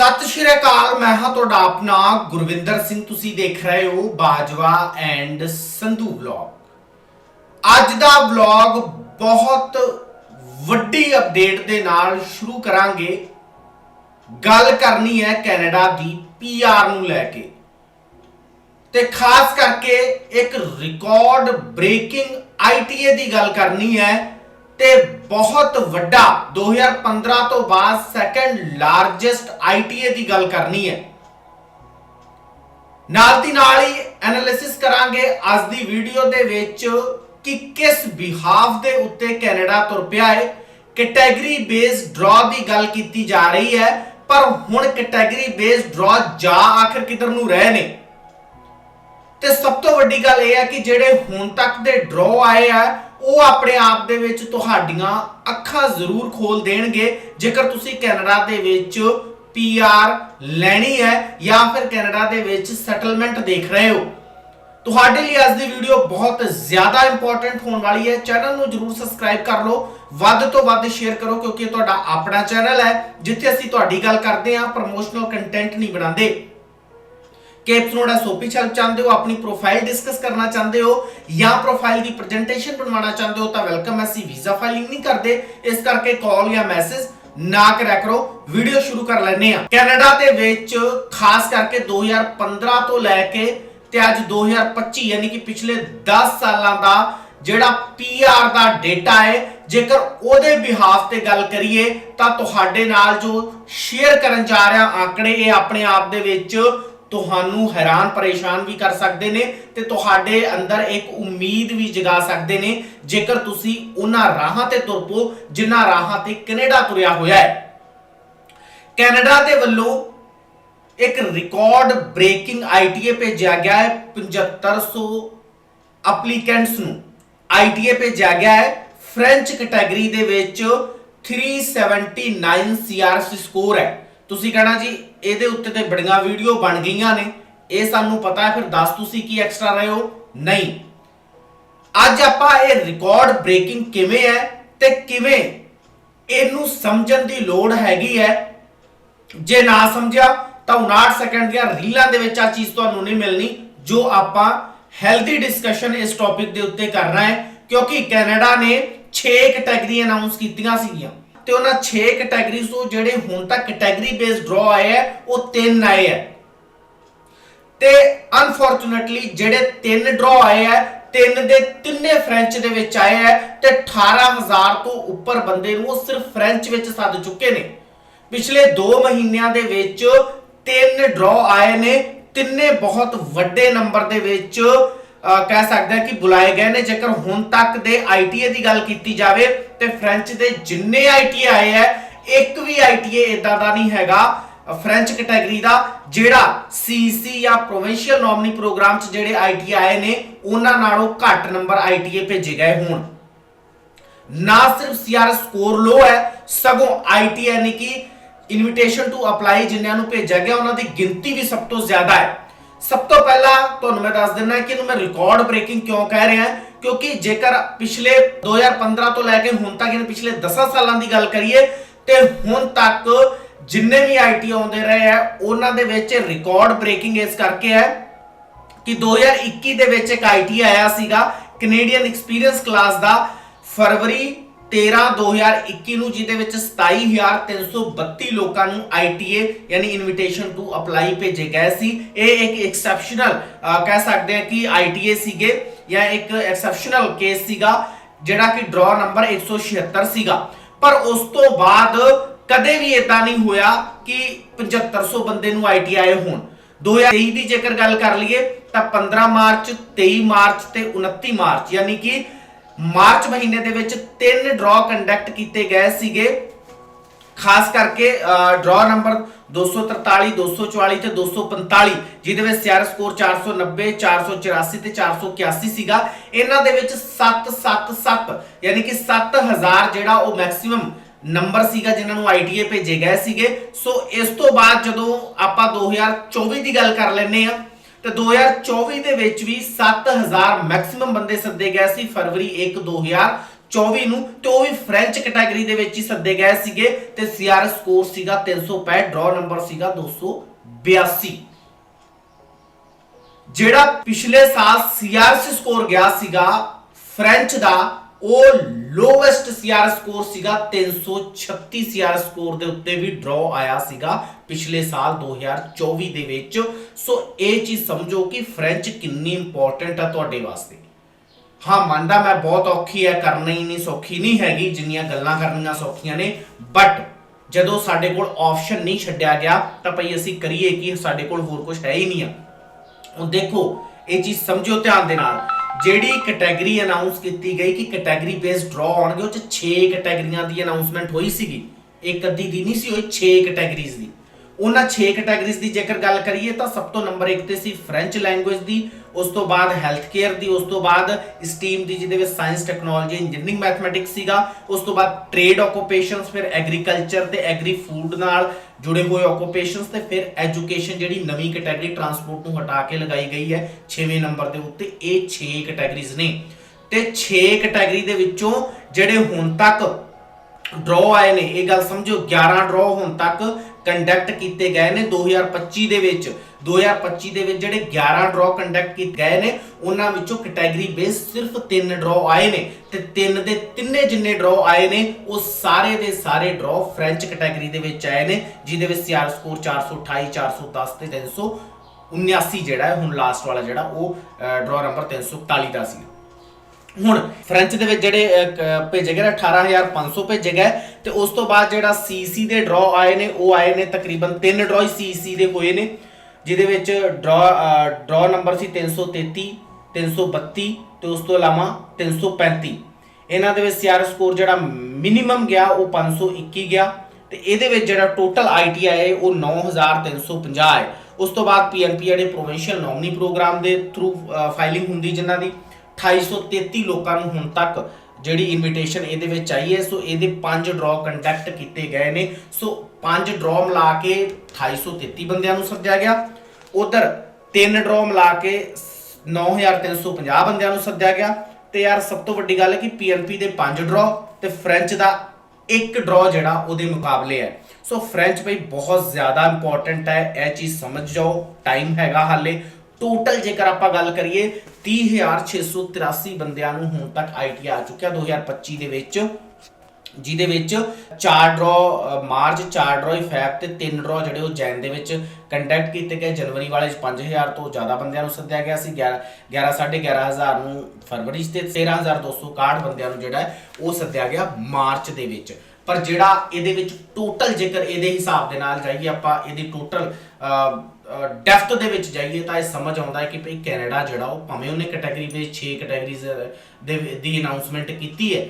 ਸਤਿ ਸ਼੍ਰੀ ਅਕਾਲ, ਮੈਂ ਹਾਂ ਤੁਹਾਡਾ ਆਪਣਾ ਗੁਰਵਿੰਦਰ ਸਿੰਘ, ਤੁਸੀਂ ਦੇਖ ਰਹੇ ਹੋ ਬਾਜਵਾ ਐਂਡ ਸੰਧੂ ਵਲੌਗ। ਅੱਜ ਦਾ ਵਲੌਗ ਬਹੁਤ ਵੱਡੀ ਅਪਡੇਟ ਦੇ ਨਾਲ ਸ਼ੁਰੂ ਕਰਾਂਗੇ। ਗੱਲ ਕਰਨੀ ਹੈ ਕੈਨੇਡਾ ਦੀ ਪੀਆਰ ਨੂੰ ਲੈ ਕੇ। ਤੇ ਖਾਸ ਕਰਕੇ ਇੱਕ ਰਿਕਾਰਡ ਬ੍ਰੇਕਿੰਗ ਆਈਟੀਏ ਦੀ ਗੱਲ ਕਰਨੀ ਹੈ। ਤੇ ਬਹੁਤ ਵੱਡਾ 2015 ਤੋਂ ਬਾਅਦ ਸੈਕੰਡ ਲਾਰਜੈਸਟ ਆਈਟੀਏ ਦੀ ਗੱਲ ਕਰਨੀ ਹੈ। ਨਾਲ ਦੀ ਨਾਲ ਹੀ ਐਨਾਲਿਸਿਸ ਕਰਾਂਗੇ ਅੱਜ ਦੀ ਵੀਡੀਓ ਦੇ ਵਿੱਚ ਕਿ ਕਿਸ ਬਿਹਾਫ ਦੇ ਉੱਤੇ ਕੈਨੇਡਾ ਤੁਰ ਪਿਆ ਹੈ। ਕੈਟਾਗਰੀ ਬੇਸਡ ਡਰਾ ਦੀ ਗੱਲ ਕੀਤੀ ਜਾ ਰਹੀ ਹੈ, ਪਰ ਹੁਣ ਕੈਟਾਗਰੀ ਬੇਸਡ ਡਰਾ ਜਾ ਆਖਰ ਕਿਧਰ ਨੂੰ ਰਹੇ ਨੇ? ਤੇ ਸਭ ਤੋਂ ਵੱਡੀ ਗੱਲ ਇਹ ਹੈ ਕਿ ਜਿਹੜੇ ਹੁਣ ਤੱਕ ਦੇ ਡਰਾਅ ਆਏ ਆ ਉਹ ਆਪਣੇ ਆਪ ਦੇ ਵਿੱਚ ਤੁਹਾਡੀਆਂ ਅੱਖਾਂ ਜ਼ਰੂਰ ਖੋਲ ਦੇਣਗੇ। ਜੇਕਰ ਤੁਸੀਂ ਕੈਨੇਡਾ ਦੇ ਵਿੱਚ ਪੀਆਰ ਲੈਣੀ ਹੈ ਜਾਂ ਫਿਰ ਕੈਨੇਡਾ ਦੇ ਵਿੱਚ ਸੈਟਲਮੈਂਟ ਦੇਖ ਰਹੇ ਹੋ। ਤੁਹਾਡੇ ਲਈ ਅੱਜ ਦੀ ਵੀਡੀਓ ਬਹੁਤ ਜ਼ਿਆਦਾ ਇੰਪੋਰਟੈਂਟ ਹੋਣ ਵਾਲੀ ਹੈ। ਚੈਨਲ ਨੂੰ ਜਰੂਰ ਸਬਸਕ੍ਰਾਈਬ ਕਰ ਲਓ। ਵੱਧ ਤੋਂ ਵੱਧ ਸ਼ੇਅਰ ਕਰੋ ਕਿਉਂਕਿ ਇਹ ਤੁਹਾਡਾ ਆਪਣਾ ਚੈਨਲ ਹੈ। ਜਿੱਥੇ ਅਸੀਂ ਤੁਹਾਡੀ ਗੱਲ ਕਰਦੇ ਹਾਂ ਪ੍ਰੋਮੋਸ਼ਨਲ ਕੰਟੈਂਟ ਨਹੀਂ ਬਣਾਉਂਦੇ। ਕਿ ਐਪਸੋਡ ਐਸਓਪੀ ਚੱਲ ਚਾਹੁੰਦੇ ਹੋ, ਆਪਣੀ ਪ੍ਰੋਫਾਈਲ ਡਿਸਕਸ ਕਰਨਾ ਚਾਹੁੰਦੇ ਹੋ ਜਾਂ ਪ੍ਰੋਫਾਈਲ ਦੀ ਪ੍ਰੈਜੈਂਟੇਸ਼ਨ ਬਣਵਾਉਣਾ ਚਾਹੁੰਦੇ ਹੋ ਤਾਂ ਵੈਲਕਮ ਅਸੀਂ ਵੀਜ਼ਾ ਫਾਈਲਿੰਗ ਨਹੀਂ ਕਰਦੇ। ਇਸ ਕਰਕੇ ਕਾਲ ਜਾਂ ਮੈਸੇਜ ਨਾ ਕਰਿਆ ਕਰੋ ਵੀਡੀਓ ਸ਼ੁਰੂ ਕਰ ਲੈਨੇ ਆ ਕੈਨੇਡਾ ਦੇ ਵਿੱਚ ਖਾਸ ਕਰਕੇ 2015 ਤੋਂ ਲੈ ਕੇ ਤੇ ਅੱਜ 2025 ਯਾਨੀ ਕਿ ਪਿਛਲੇ 10 ਸਾਲਾਂ ਦਾ ਜਿਹੜਾ ਪੀਆਰ ਦਾ ਡੇਟਾ ਹੈ, ਜੇਕਰ ਉਹਦੇ ਬਿਹਾਫ ਤੇ ਗੱਲ ਕਰੀਏ, ਤਾਂ ਤੁਹਾਡੇ ਨਾਲ ਜੋ ਸ਼ੇਅਰ ਕਰਨ ਜਾ ਰਿਹਾ ਆંકੜੇ ਇਹ ਆਪਣੇ ਆਪ ਦੇ ਵਿੱਚ ਤੁਹਾਨੂੰ ਹੈਰਾਨ ਪਰੇਸ਼ਾਨ ਵੀ ਕਰ ਸਕਦੇ ਨੇ ਤੇ ਤੁਹਾਡੇ ਅੰਦਰ ਇੱਕ ਉਮੀਦ ਵੀ ਜਗਾ ਸਕਦੇ ਨੇ, ਜੇਕਰ ਤੁਸੀਂ ਉਹਨਾਂ ਰਾਹਾਂ ਤੇ ਤੁਰ ਪੋ ਜਿਨ੍ਹਾਂ ਰਾਹਾਂ ਤੇ ਕੈਨੇਡਾ ਤੁਰਿਆ ਹੋਇਆ ਹੈ। ਕੈਨੇਡਾ ਦੇ ਵੱਲੋਂ ਇੱਕ ਰਿਕਾਰਡ ਬ੍ਰੇਕਿੰਗ ਆਈਟੀਏ ਭੇਜਿਆ ਗਿਆ ਹੈ 7500 ਐਪਲੀਕੈਂਟਸ ਨੂੰ। ਆਈਟੀਏ ਭੇਜਿਆ ਗਿਆ ਹੈ ਫ੍ਰੈਂਚ ਕੈਟਾਗਰੀ ਦੇ ਵਿੱਚ 379 ਸੀਆਰਸੀ ਸਕੋਰ ਹੈ। ਤੁਸੀਂ ਕਹਣਾ ਜੀ ਇਹਦੇ ਉੱਤੇ ਤੇ ਬੜੀਆਂ ਵੀਡੀਓ ਬਣ ਗਈਆਂ ਨੇ। ਇਹ ਸਾਨੂੰ ਪਤਾ ਹੈ, ਫਿਰ ਦੱਸ ਤੁਸੀਂ ਕੀ ਐਕਸਟਰਾ ਰਹੇ ਹੋ? ਨਹੀਂ। ਅੱਜ ਆਪਾਂ ਇਹ ਰਿਕਾਰਡ ਬ੍ਰੇਕਿੰਗ ਕਿਵੇਂ ਹੈ ਤੇ ਕਿਵੇਂ ਇਹਨੂੰ ਸਮਝਣ ਦੀ ਲੋੜ ਹੈਗੀ ਹੈ। ਜੇ ਨਾ ਸਮਝਿਆ, ਤਾਂ 59 ਸੈਕਿੰਡ ਦੀਆਂ ਰੀਲਾਂ ਦੇ ਵਿੱਚ ਆ ਚੀਜ਼ ਤੁਹਾਨੂੰ ਨਹੀਂ ਮਿਲਣੀ, ਜੋ ਆਪਾਂ ਹੈਲਦੀ ਡਿਸਕਸ਼ਨ ਇਸ ਟੌਪਿਕ ਦੇ ਉੱਤੇ ਕਰਨਾ ਹੈ, ਕਿਉਂਕਿ ਕੈਨੇਡਾ ਨੇ 6 ਕੈਟਾਗਰੀ ਅਨਾਉਂਸ ਕੀਤੀਆਂ ਸੀਗੀਆਂ। ਤੇ ਉਹਨਾਂ 6 ਕੈਟਾਗਰੀਜ਼ ਤੋਂ ਜਿਹੜੇ ਹੁਣ ਤੱਕ ਕੈਟਾਗਰੀ ਬੇਸਡ ਡਰਾ ਆਏ ਹੈ ਉਹ ਤਿੰਨ ਆਏ ਹੈ ਤੇ ਅਨਫੋਰਚੂਨਟਲੀ ਜਿਹੜੇ ਤਿੰਨ ਡਰਾ ਆਏ ਹੈ ਤਿੰਨ ਦੇ ਤਿੰਨੇ ਫ੍ਰੈਂਚ ਦੇ ਵਿੱਚ ਆਏ ਹੈ ਤੇ 18000 ਤੋਂ ਉੱਪਰ ਬੰਦੇ ਨੂੰ ਉਹ ਸਿਰਫ ਫ੍ਰੈਂਚ ਵਿੱਚ ਸੱਦ ਚੁੱਕੇ ਨੇ। ਪਿਛਲੇ 2 ਮਹੀਨਿਆਂ ਦੇ ਵਿੱਚ ਤਿੰਨ ਡਰਾ ਆਏ ਨੇ, ਤਿੰਨੇ ਬਹੁਤ ਵੱਡੇ ਨੰਬਰ ਦੇ ਵਿੱਚ ਕਹਿ ਸਕਦੇ ਹਾਂ ਕਿ ਬੁਲਾਏ ਗਏ ਨੇ। ਜੇਕਰ ਹੁਣ ਤੱਕ ਦੇ ਆਈਟੀਏ ਦੀ ਗੱਲ ਕੀਤੀ ਜਾਵੇ ਤੇ ਫ੍ਰੈਂਚ ਦੇ ਜਿੰਨੇ ਆਈਟੀਏ ਆਏ ਹੈ ਇੱਕ ਵੀ ਆਈਟੀਏ ਇਦਾਂ ਦਾ ਨਹੀਂ ਹੈਗਾ। ਅ, ਫ੍ਰੈਂਚ ਕੈਟਾਗਰੀ ਦਾ ਜਿਹੜਾ ਸੀਸੀ ਜਾਂ ਪ੍ਰੋਵਿੰਸ਼ੀਅਲ ਨੋਮਨੀ ਪ੍ਰੋਗਰਾਮ ਚ ਜਿਹੜੇ ਆਈਟੀਏ ਆਏ ਨੇ ਉਹਨਾਂ ਨਾਲੋਂ ਘੱਟ ਨੰਬਰ ਆਈਟੀਏ ਭੇਜੇ ਗਏ ਹੋਣ। ਨਾ ਸਿਰਫ ਸੀਆਰ ਸਕੋਰ ਲੋ ਹੈ ਸਗੋਂ ਆਈਟੀ ਯਾਨੀ ਕਿ ਇਨਵੀਟੇਸ਼ਨ ਟੂ ਅਪਲਾਈ ਜਿਨ੍ਹਾਂ ਨੂੰ ਭੇਜਿਆ ਗਿਆ ਉਹਨਾਂ ਦੀ ਗਿਣਤੀ ਵੀ ਸਭ ਤੋਂ ਜ਼ਿਆਦਾ ਹੈ। ਸਭ ਤੋਂ ਪਹਿਲਾਂ ਤੁਹਾਨੂੰ ਮੈਂ ਦੱਸ ਦਿੰਦਾ ਕਿ ਇਹਨੂੰ ਮੈਂ ਰਿਕਾਰਡ ਬ੍ਰੇਕਿੰਗ ਕਿਉਂ ਕਹਿ ਰਿਹਾ, ਕਿਉਂਕਿ ਜੇਕਰ ਪਿਛਲੇ 2015 ਤੋਂ ਲੈ ਕੇ ਹੁਣ ਤੱਕ ਇਹਨੇ ਪਿਛਲੇ 10 ਸਾਲਾਂ ਦੀ ਗੱਲ ਕਰੀਏ, ਤੇ ਹੁਣ ਤੱਕ ਜਿੰਨੇ ਵੀ ਆਈਟੀ ਆਉਂਦੇ ਰਹੇ ਆ, ਉਹਨਾਂ ਦੇ ਵਿੱਚ ਰਿਕਾਰਡ ਬ੍ਰੇਕਿੰਗ ਇਸ ਕਰਕੇ ਹੈ ਕਿ 2021 ਦੇ ਵਿੱਚ ਇੱਕ ਆਈਟੀ ਆਇਆ ਸੀਗਾ ਕੈਨੇਡੀਅਨ ਐਕਸਪੀਰੀਅੰਸ ਕਲਾਸ ਦਾ ਫਰਵਰੀ 13 2021 ਨੂੰ, ਜਿਹਦੇ ਵਿੱਚ 27332 ਲੋਕਾਂ ਨੂੰ ਆਈਟੀਏ ਯਾਨੀ ਇਨਵੀਟੇਸ਼ਨ ਟੂ ਅਪਲਾਈ ਭੇਜੇ ਗਏ ਸੀ। ਇਹ ਇੱਕ ਐਕਸੈਪਸ਼ਨਲ ਕਹਿ ਸਕਦੇ ਹਾਂ ਕਿ ਆਈਟੀਏ ਸੀਗੇ, ਜਾਂ ਇੱਕ ਐਕਸੈਪਸ਼ਨਲ ਕੇਸ ਸੀਗਾ, ਜਿਹੜਾ ਕਿ ਡਰਾ ਨੰਬਰ 176 ਸੀਗਾ। ਪਰ ਉਸ ਤੋਂ ਬਾਅਦ ਕਦੇ ਵੀ ਇਦਾਂ ਨਹੀਂ ਹੋਇਆ ਕਿ 7500 ਬੰਦੇ ਨੂੰ ਆਈਟੀ ਆਏ ਹੋਣ। 2023 ਦੀ ਜੇਕਰ ਗੱਲ ਕਰ ਲਈਏ, ਤਾਂ 15 ਮਾਰਚ 23 ਮਾਰਚ ਤੇ 29 ਮਾਰਚ, ਯਾਨੀ ਕਿ ਮਾਰਚ ਮਹੀਨੇ ਦੇ ਵਿੱਚ ਤਿੰਨ ਡਰਾ ਕੰਡਕਟ ਕੀਤੇ ਗਏ ਸੀਗੇ। ਖਾਸ ਕਰਕੇ ਡਰਾ ਨੰਬਰ 243 244 ਤੇ 245 ਜਿਹਦੇ ਵਿੱਚ ਸਿਆਰ ਸਕੋਰ 490 484 ਤੇ 481 ਸੀਗਾ। ਇਹਨਾਂ ਦੇ ਵਿੱਚ 777 ਯਾਨੀ ਕਿ 7000 ਜਿਹੜਾ ਉਹ ਮੈਕਸਿਮਮ ਨੰਬਰ ਸੀਗਾ ਜਿਨ੍ਹਾਂ ਨੂੰ ਆਈਟੀਏ ਭੇਜੇ ਗਏ ਸੀਗੇ। ਸੋ ਇਸ ਤੋਂ ਬਾਅਦ ਜਦੋਂ ਆਪਾਂ 2024 ਦੀ ਗੱਲ ਕਰ ਲੈਨੇ ਆ ਤੇ 2024 ਦੇ ਵਿੱਚ ਵੀ 7000 ਮੈਕਸਿਮਮ ਬੰਦੇ ਸੱਦੇ ਗਏ ਸੀ, ਫਰਵਰੀ 1 2024 24 ਨੂੰ, ਤੇ ਉਹ ਵੀ ਫ੍ਰੈਂਚ ਕੈਟਾਗਰੀ ਦੇ ਵਿੱਚ ਹੀ ਸੱਦੇ ਗਏ ਸੀਗੇ, ਤੇ ਸੀਆਰਐਸ ਸਕੋਰ ਸੀਗਾ 365 ਡਰਾ ਨੰਬਰ ਸੀਗਾ 282 ਜਿਹੜਾ ਪਿਛਲੇ ਸਾਲ ਸੀਆਰਐਸ ਸਕੋਰ ਗਿਆ ਸੀਗਾ ਫ੍ਰੈਂਚ ਦਾ, ਉਹ ਲੋਵੈਸਟ ਸੀਆਰਐਸ ਸਕੋਰ ਸੀਗਾ 336 ਸੀਆਰਐਸ ਸਕੋਰ ਦੇ ਉੱਤੇ ਵੀ ਡਰਾ ਆਇਆ ਸੀਗਾ ਪਿਛਲੇ ਸਾਲ 2024 ਦੇ ਵਿੱਚ। ਸੋ ਇਹ ਚੀਜ਼ ਸਮਝੋ ਕਿ ਫ੍ਰੈਂਚ ਕਿੰਨੀ ਇੰਪੋਰਟੈਂਟ ਆ ਤੁਹਾਡੇ ਵਾਸਤੇ। ਹਾਂ, ਮੰਨਦਾ ਮੈਂ ਬਹੁਤ ਔਖੀ ਹੈ, ਕਰਨੀ ਹੀ ਨਹੀਂ, ਸੌਖੀ ਨਹੀਂ ਹੈਗੀ, ਜਿੰਨੀਆਂ ਗੱਲਾਂ ਕਰਨੀਆਂ ਸੌਖੀਆਂ ਨੇ। ਬਟ ਜਦੋਂ ਸਾਡੇ ਕੋਲ ਆਪਸ਼ਨ ਨਹੀਂ ਛੱਡਿਆ ਗਿਆ, ਤਾਂ ਭਈ ਅਸੀਂ ਕਰੀਏ ਕਿ, ਸਾਡੇ ਕੋਲ ਹੋਰ ਕੁਝ ਹੈ ਹੀ ਨਹੀਂ ਆ। ਹੁਣ ਦੇਖੋ, ਇਹ ਚੀਜ਼ ਸਮਝਿਓ ਧਿਆਨ ਦੇ ਨਾਲ। ਜਿਹੜੀ ਕੈਟਾਗਰੀ ਅਨਾਉਂਸ ਕੀਤੀ ਗਈ ਕਿ ਕੈਟਾਗਰੀ ਬੇਸਡ ਡਰਾ ਆਉਣਗੇ, ਉਹ ਚ 6 ਕੈਟਾਗਰੀਆਂ ਦੀ ਅਨਾਉਂਸਮੈਂਟ ਹੋਈ ਸੀਗੀ। ਇੱਕ ਅੱਧੀ ਦੀ ਨਹੀਂ ਸੀ ਹੋਈ 6 ਕੈਟਾਗਰੀਜ਼ ਦੀ। ਉਹਨਾਂ 6 ਕੈਟਾਗਰੀਜ਼ ਦੀ ਜੇਕਰ ਗੱਲ ਕਰੀਏ ਤਾਂ ਸਭ ਤੋਂ ਨੰਬਰ 1 ਤੇ ਸੀ ਫ੍ਰੈਂਚ ਲੈਂਗੁਏਜ ਦੀ, ਉਸ ਤੋਂ ਬਾਅਦ ਹੈਲਥ ਕੇਅਰ ਦੀ, ਉਸ ਤੋਂ ਬਾਅਦ ਸਟੀਮ ਦੀ, ਜਿਹਦੇ ਵਿੱਚ ਸਾਇੰਸ ਟੈਕਨੋਲੋਜੀ ਇੰਜੀਨੀਅਰਿੰਗ ਮੈਥਮੈਟਿਕਸ ਸੀਗਾ, ਉਸ ਤੋਂ ਬਾਅਦ ਟ੍ਰੇਡ ਆਕੂਪੇਸ਼ਨਸ ਫਿਰ ਐਗਰੀਕਲਚਰ ਤੇ ਐਗਰੀ ਫੂਡ ਨਾਲ ਜੁੜੇ ਹੋਏ ਆਕੂਪੇਸ਼ਨਸ ਤੇ ਫਿਰ ਐਜੂਕੇਸ਼ਨ ਜਿਹੜੀ ਨਵੀਂ ਕੈਟਾਗਰੀ ਟਰਾਂਸਪੋਰਟ ਨੂੰ ਹਟਾ ਕੇ ਲਗਾਈ ਗਈ ਹੈ 6ਵੇਂ ਨੰਬਰ ਦੇ ਉੱਤੇ, ਇਹ 6 ਕੈਟਾਗਰੀਜ਼ ਨੇ। ਤੇ 6 ਕੈਟਾਗਰੀ ਦੇ ਵਿੱਚੋਂ ਜਿਹੜੇ ਹੁਣ ਤੱਕ ਡਰਾ ਆਏ ਨੇ, ਇਹ ਗੱਲ ਸਮਝੋ 11 ਡਰਾ ਹੁਣ ਤੱਕ ਕੰਡਕਟ ਕੀਤੇ ਗਏ ਨੇ 2025 ਦੇ ਵਿੱਚ। 2025 ਦੇ ਵਿੱਚ ਜਿਹੜੇ 11 ਡਰਾ ਕੰਡਕਟ ਕੀਤੇ ਗਏ ਨੇ, ਉਹਨਾਂ ਵਿੱਚੋਂ ਕੈਟਾਗਰੀ ਬੇਸ ਸਿਰਫ 3 ਡਰਾ ਆਏ ਨੇ ਤੇ ਤਿੰਨ ਦੇ ਤਿੰਨੇ ਜਿੰਨੇ ਡਰਾ ਆਏ ਨੇ, ਉਹ ਸਾਰੇ ਦੇ ਸਾਰੇ ਡਰਾ ਫ੍ਰੈਂਚ ਕੈਟਾਗਰੀ ਦੇ ਵਿੱਚ ਆਏ ਨੇ, ਜਿਹਦੇ ਵਿੱਚ ਸੀਆਰ ਸਕੋਰ 428 410 ਤੇ 379 ਜਿਹੜਾ ਹੁਣ ਲਾਸਟ ਵਾਲਾ ਜਿਹੜਾ ਉਹ ਡਰਾ ਨੰਬਰ 341 ਦਾ ਸੀ। ਹੁਣ ਫ੍ਰੈਂਚ ਦੇ ਵਿੱਚ ਜਿਹੜੇ ਭੇਜੇ ਗਏ ਨੇ 18500 ਭੇਜੇ ਗਏ, ਤੇ ਉਸ ਤੋਂ ਬਾਅਦ ਜਿਹੜਾ ਸੀਸੀ ਦੇ ਡਰਾ ਆਏ ਨੇ, ਉਹ ਆਏ ਨੇ ਤਕਰੀਬਨ 3 ਡਰਾ ਹੀ ਸੀਸੀ ਦੇ ਹੋਏ ਨੇ, ਜਿਹਦੇ ਵਿੱਚ ਡਰਾ ਡਰਾ ਨੰਬਰ ਸੀ 333 332 ਤੇ ਉਸ ਤੋਂ ਇਲਾਵਾ 335 ਇਹਨਾਂ ਦੇ ਵਿੱਚ ਸੀਆਰ ਸਕੋਰ ਜਿਹੜਾ ਮਿਨੀਮਮ ਗਿਆ, ਉਹ 521 ਗਿਆ, ਤੇ ਇਹਦੇ ਵਿੱਚ ਜਿਹੜਾ ਟੋਟਲ ਆਈਟੀਆਈ ਹੈ ਉਹ 9350 ਹੈ ਉਸ ਤੋਂ ਬਾਅਦ ਪੀਐਨਪੀ ਜਿਹੜੇ ਪ੍ਰੋਵਿੰਸ਼ੀਅਲ ਨੋਮਨੀ ਪ੍ਰੋਗਰਾਮ ਦੇ ਥਰੂ ਫਾਈਲਿੰਗ ਹੁੰਦੀ ਜਿਨ੍ਹਾਂ ਦੀ। 2833 ਲੋਕਾਂ ਨੂੰ ਹੁਣ ਤੱਕ ਜਿਹੜੀ ਇਨਵੀਟੇਸ਼ਨ ਇਹਦੇ ਵਿੱਚ ਆਈ ਹੈ, ਸੋ ਇਹਦੇ ਪੰਜ ਡਰਾ ਕੰਡਕਟ ਕੀਤੇ ਗਏ ਨੇ। ਸੋ ਪੰਜ ਡਰਾ ਮਿਲਾ ਕੇ 2833 ਬੰਦਿਆਂ ਨੂੰ ਸੱਦਿਆ ਗਿਆ। ਉਧਰ ਤਿੰਨ ਡਰਾ ਮਿਲਾ ਕੇ 9350 ਬੰਦਿਆਂ ਨੂੰ ਸੱਦਿਆ ਗਿਆ। ਤੇ ਯਾਰ, ਸਭ ਤੋਂ ਵੱਡੀ ਗੱਲ ਹੈ ਕਿ ਪੀਐਨਪੀ ਦੇ ਪੰਜ ਡਰਾ ਤੇ ਫ੍ਰੈਂਚ ਦਾ ਇੱਕ ਡਰਾ ਜਿਹੜਾ ਉਹਦੇ ਮੁਕਾਬਲੇ ਹੈ। ਸੋ ਫ੍ਰੈਂਚ ਬਈ ਬਹੁਤ ਜ਼ਿਆਦਾ ਇੰਪੋਰਟੈਂਟ ਹੈ। ਇਹ ਚੀਜ਼ ਸਮਝ ਜਾਓ ਟਾਈਮ ਹੈਗਾ ਹਾਲੇ। ਟੋਟਲ ਜੇਕਰ ਆਪਾਂ ਗੱਲ ਕਰੀਏ 30683 ਬੰਦਿਆਂ ਨੂੰ ਹੁਣ ਤੱਕ ਆਈਟੀ ਆ ਚੁੱਕਿਆ 2025 ਦੇ ਵਿੱਚ, ਜਿਹਦੇ ਵਿੱਚ 4 ਡਰਾ ਮਾਰਚ 4 ਡਰਾ ਇਫੈਕਟ ਤੇ 3 ਡਰਾ ਜਿਹੜੇ ਉਹ ਜੈਨ ਦੇ ਵਿੱਚ ਕੰਡਕਟ ਕੀਤੇ ਗਏ। ਜਨਵਰੀ ਵਾਲੇ 'ਚ 5000 ਤੋਂ ਜ਼ਿਆਦਾ ਬੰਦਿਆਂ ਨੂੰ ਸੱਦਿਆ ਗਿਆ ਸੀ। 11 11 11500 ਨੂੰ ਫਰਵਰੀ 'ਚ ਤੇ 13261 ਬੰਦਿਆਂ ਨੂੰ ਜਿਹੜਾ ਉਹ ਸੱਦਿਆ ਗਿਆ ਮਾਰਚ ਦੇ ਵਿੱਚ। ਪਰ ਜਿਹੜਾ ਇਹਦੇ ਵਿੱਚ ਟੋਟਲ ਜੇਕਰ ਇਹਦੇ ਹਿਸਾਬ ਦੇ ਨਾਲ ਜਾਈਏ ਆਪਾਂ, ਇਹਦੀ ਟੋਟਲ ਡੈਫਥ ਦੇ ਵਿੱਚ ਜਾਈਏ ਤਾਂ ਇਹ ਸਮਝ ਆਉਂਦਾ ਹੈ ਕਿ ਭਈ ਕੈਨੇਡਾ ਜਿਹੜਾ ਉਹ ਭਾਵੇਂ ਉਹਨੇ ਕੈਟਾਗਰੀ ਵਿੱਚ 6 ਕੈਟਾਗਰੀਜ਼ ਦੇ ਦੀ ਅਨਾਉਂਸਮੈਂਟ ਕੀਤੀ ਹੈ,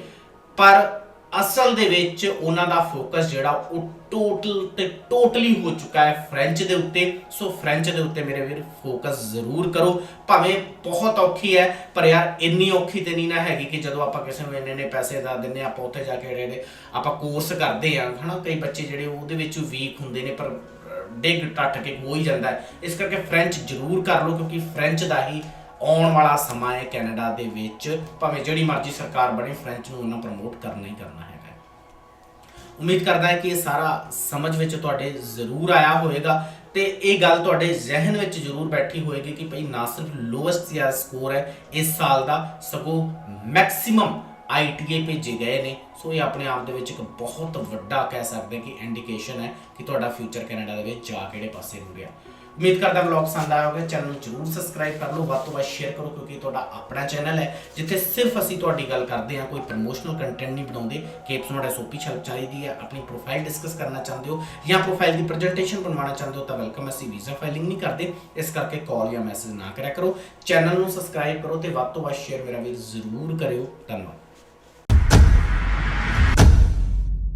ਪਰ ਅਸਲ ਦੇ ਵਿੱਚ ਉਹਨਾਂ ਦਾ ਫੋਕਸ ਜਿਹੜਾ ਉਹ ਟੋਟਲ ਤੇ ਟੋਟਲੀ ਹੋ ਚੁੱਕਾ ਹੈ ਫ੍ਰੈਂਚ ਦੇ ਉੱਤੇ। ਸੋ ਫ੍ਰੈਂਚ ਦੇ ਉੱਤੇ ਮੇਰੇ ਵੀਰ ਫੋਕਸ ਜ਼ਰੂਰ ਕਰੋ। ਭਾਵੇਂ ਬਹੁਤ ਔਖੀ ਹੈ, ਪਰ ਯਾਰ ਇੰਨੀ ਔਖੀ ਤੇ ਨਹੀਂ ਨਾ ਹੈਗੀ ਕਿ ਜਦੋਂ ਆਪਾਂ ਕਿਸੇ ਨੂੰ ਇੰਨੇ ਨੇ ਪੈਸੇ ਦਾ ਦਿੰਨੇ ਆਪਾਂ ਉੱਥੇ ਜਾ ਕੇ ਜਿਹੜੇ ਆਪਾਂ ਕੋਰਸ ਕਰਦੇ ਆ ਹਨਾ? ਕਈ ਬੱਚੇ ਜਿਹੜੇ ਉਹਦੇ ਵਿੱਚ ਵੀਕ ਹੁੰਦੇ ਨੇ, ਪਰ ਡਿੱਗ ਟੱਟ ਕੇ ਹੋ ਹੀ ਜਾਂਦਾ ਹੈ। ਇਸ ਕਰਕੇ ਫ੍ਰੈਂਚ ਜ਼ਰੂਰ ਕਰ ਲਓ, ਕਿਉਂਕਿ ਫ੍ਰੈਂਚ ਦਾ ਹੀ ਆਉਣ ਵਾਲਾ ਸਮਾਂ ਹੈ ਕੈਨੇਡਾ ਦੇ ਵਿੱਚ। ਭਾਵੇਂ ਜਿਹੜੀ ਮਰਜ਼ੀ ਸਰਕਾਰ ਬਣੇ ਫ੍ਰੈਂਚ ਨੂੰ ਉਹਨਾਂ ਪ੍ਰਮੋਟ ਕਰਨਾ ਹੀ ਕਰਨਾ ਹੈਗਾ ਉਮੀਦ ਕਰਦਾ ਹਾਂ ਕਿ ਇਹ ਸਾਰਾ ਸਮਝ ਵਿੱਚ ਤੁਹਾਡੇ ਜ਼ਰੂਰ ਆਇਆ ਹੋਵੇਗਾ। ਤੇ ਇਹ ਗੱਲ ਤੁਹਾਡੇ ਜ਼ਿਹਨ ਵਿੱਚ ਜ਼ਰੂਰ ਬੈਠੀ ਹੋਏਗੀ ਕਿ ਭਈ ਨਾ ਸਿਰਫ ਲੋਐਸਟ ਜਿਹਾ ਸਕੋਰ ਹੈ ਇਸ ਸਾਲ ਦਾ, ਸਗੋਂ ਮੈਕਸਿਮਮ ਆਈਟੀਏ ਭੇਜੇ ਗਏ ਨੇ। ਸੋ ਇਹ ਆਪਣੇ ਆਪ ਦੇ ਵਿੱਚ ਇੱਕ ਬਹੁਤ ਵੱਡਾ ਕਹਿ ਸਕਦੇ ਕਿ ਇੰਡੀਕੇਸ਼ਨ ਹੈ ਕਿ ਤੁਹਾਡਾ ਫਿਊਚਰ ਕੈਨੇਡਾ ਦੇ ਵਿੱਚ ਜਾ ਕਿਹੜੇ ਪਾਸੇ ਨੂੰ ਗਿਆ ਉਮੀਦ ਕਰਦਾ ਵਲੌਗ ਪਸੰਦ ਆਇਆ ਹੋਵੇ ਚੈਨਲ ਨੂੰ ਜਰੂਰ ਸਬਸਕ੍ਰਾਈਬ ਕਰ ਲਓ, ਵੱਧ ਤੋਂ ਵੱਧ ਸ਼ੇਅਰ ਕਰੋ ਕਿਉਂਕਿ ਤੁਹਾਡਾ ਆਪਣਾ ਚੈਨਲ ਹੈ, ਜਿੱਥੇ ਸਿਰਫ ਅਸੀਂ ਤੁਹਾਡੀ ਗੱਲ ਕਰਦੇ ਹਾਂ, ਕੋਈ ਪ੍ਰਮੋਸ਼ਨਲ ਕੰਟੈਂਟ ਨਹੀਂ ਬਣਾਉਂਦੇ। ਕੇਪਸ ਨੂੰ ਐਸਓਪੀ ਛਲ ਚਾਹੀਦੀ ਹੈ, ਆਪਣੀ ਪ੍ਰੋਫਾਈਲ ਡਿਸਕਸ ਕਰਨਾ ਚਾਹੁੰਦੇ ਹੋ ਜਾਂ ਪ੍ਰੋਫਾਈਲ ਦੀ ਪ੍ਰੈਜੈਂਟੇਸ਼ਨ ਬਣਵਾਉਣਾ ਚਾਹੁੰਦੇ ਹੋ ਤਾਂ ਵੈਲਕਮ ਅਸੀਂ ਵੀਜ਼ਾ ਫਾਈਲਿੰਗ ਨਹੀਂ ਕਰਦੇ। ਇਸ ਕਰਕੇ ਕਾਲ ਜਾਂ ਮੈਸੇਜ ਨਾ ਕਰਿਆ ਕਰੋ। ਚੈਨਲ ਨੂੰ ਸਬਸਕ੍ਰਾਈਬ ਕਰੋ ਤੇ ਵੱਧ ਤੋਂ ਵੱਧ ਸ਼ੇਅਰ ਮੇਰਾ ਵੀਰ ਜ਼ਰੂਰ ਕਰਿਓ। ਧੰਨਵਾਦ।